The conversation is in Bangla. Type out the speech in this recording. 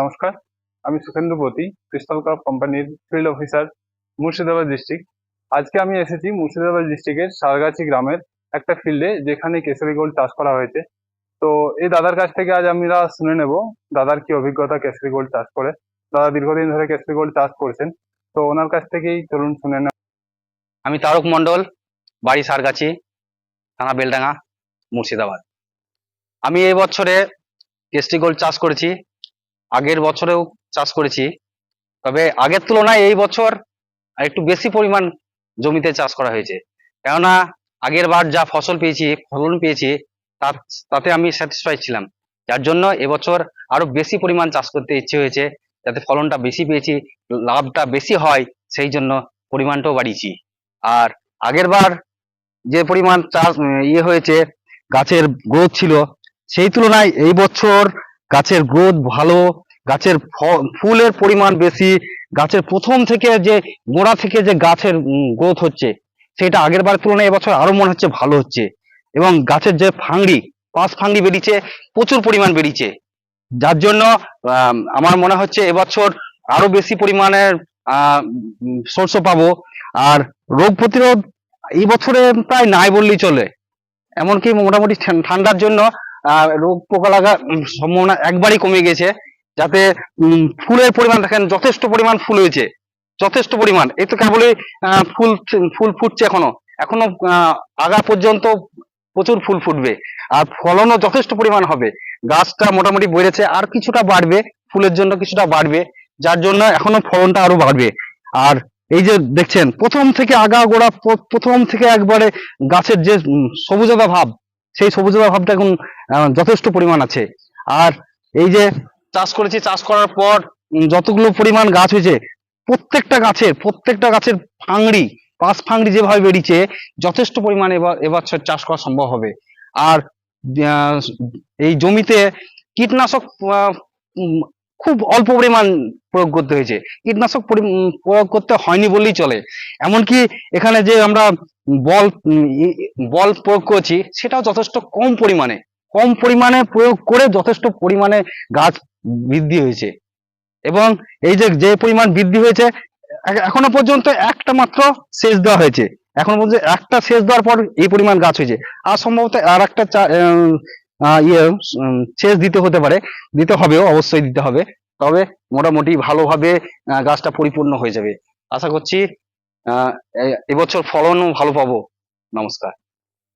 নমস্কার, আমি সুখেন্দ্রপতি ক্রিস্টাল কাপ কোম্পানির ফিল্ড অফিসার মুর্শিদাবাদ ডিস্ট্রিক্ট আজকে আমি এসেছি মুর্শিদাবাদ ডিস্ট্রিক্টের সারগাছি গ্রামের একটা ফিল্ডে যেখানে কেশরি গোল্ড চাষ করা হয়েছে। তো এই দাদার কাছ থেকে আজ আমরা শুনে নেব, দাদার কি অভিজ্ঞতা কেশরি গোল্ড চাষ করে। দাদা দীর্ঘদিন ধরে কেশরি গোল্ড চাষ করছেন, তো ওনার কাছ থেকেই চলুন শুনে নেব আমি তারক মণ্ডল, বাড়ি সারগাছি থানা বেলডাঙ্গা, মুর্শিদাবাদ। আমি এই বছরে কেস্টি গোল্ড চাষ করেছি আগের বছরেও চাষ করেছি। তবে আগের তুলনায় এই বছর আর একটু বেশি পরিমাণ জমিতে চাষ করা হয়েছে। কেননা আগের বার যা ফসল পেয়েছি, ফলন পেয়েছি, তার, তাতে আমি স্যাটিসফাই ছিলাম। যার জন্য এবছর আরও বেশি পরিমাণ চাষ করতে ইচ্ছে হয়েছে, যাতে ফলনটা বেশি পেয়েছি, লাভটা বেশি হয়, সেই জন্য পরিমাণটাও বাড়িয়েছি। আর আগের বার যে পরিমাণ চাষ ইয়ে হয়েছে, গাছের গ্রোথ ছিল, সেই তুলনায় এই বছর গাছের গ্রোথ ভালো, গাছের ফুলের পরিমাণ বেশি, গাছের প্রথম থেকে যে গোড়া থেকে যে গাছের গ্রোথ হচ্ছে, সেটা আগের বার তুলনায় এবছর আরও মনে হচ্ছে ভালো হচ্ছে। এবং গাছের যে ফাংড়ি পাঁচ ফাংড়ি বেরিয়েছে, প্রচুর পরিমাণ বেরিয়েছে। যার জন্য আমার মনে হচ্ছে এবছর আরও বেশি পরিমাণের শস্য পাবো। আর রোগ প্রতিরোধ এই বছরে প্রায় নাই বললেই চলে। এমনকি মোটামুটি ঠান- ঠান্ডার জন্য রোগ পোকা লাগার সম্ভাবনা একবারই কমে গেছে। যাতে ফুলের পরিমাণ দেখেন, যথেষ্ট পরিমাণ ফুল হয়েছে। যথেষ্ট পরিমাণ। এই তো কেবলই ফুল ফুল ফুটছে এখনও। এখনও আগা পর্যন্ত প্রচুর ফুল ফুটবে। আর ফলনও যথেষ্ট পরিমাণ হবে। গাছটা মোটামুটি বেড়েছে, আর কিছুটা বাড়বে। ফুলের জন্য কিছুটা বাড়বে। যার জন্য এখনও ফলনটা আরও বাড়বে। আর এই যে দেখছেন, প্রথম থেকে আগা গোড়া প্রথম থেকে একবারে গাছের যে সবুজতা ভাব সেই সবুজতা ভাবটা এখন যথেষ্ট পরিমাণ আছে। আর এই যে চাষ করেছি, চাষ করার পর যতগুলো পরিমাণ গাছ হয়েছে, প্রত্যেকটা গাছের প্রত্যেকটা গাছের ফাংড়ি, পাঁচ ফাংড়ি যেভাবে বেরিয়েছে যথেষ্ট পরিমাণে এবার এবছর চাষ করা সম্ভব হবে। আর এই জমিতে কীটনাশক খুব অল্প পরিমাণ প্রয়োগ করতে হয়েছে। কীটনাশক প্রয়োগ করতে হয়নি বললেই চলে। এমনকি এখানে যে আমরা বল বল প্রয়োগ করছি, সেটাও যথেষ্ট কম পরিমাণে। কম পরিমাণে প্রয়োগ করে যথেষ্ট পরিমাণে গাছ বৃদ্ধি হয়েছে। এবং এই যে যে পরিমাণ বৃদ্ধি হয়েছে এখনও পর্যন্ত একটা মাত্র সেচ দেওয়া হয়েছে। এখনও পর্যন্ত একটা সেচ দেওয়ার পর এই পরিমাণ গাছ হয়েছে। আর সম্ভবত আর একটা ইয়ে সেচ দিতে হতে পারে। দিতে হবেও, অবশ্যই দিতে হবে। তবে মোটামুটি ভালোভাবে গাছটা পরিপূর্ণ হয়ে যাবে। আশা করছি এবছর ফলনও ভালো পাবো। নমস্কার।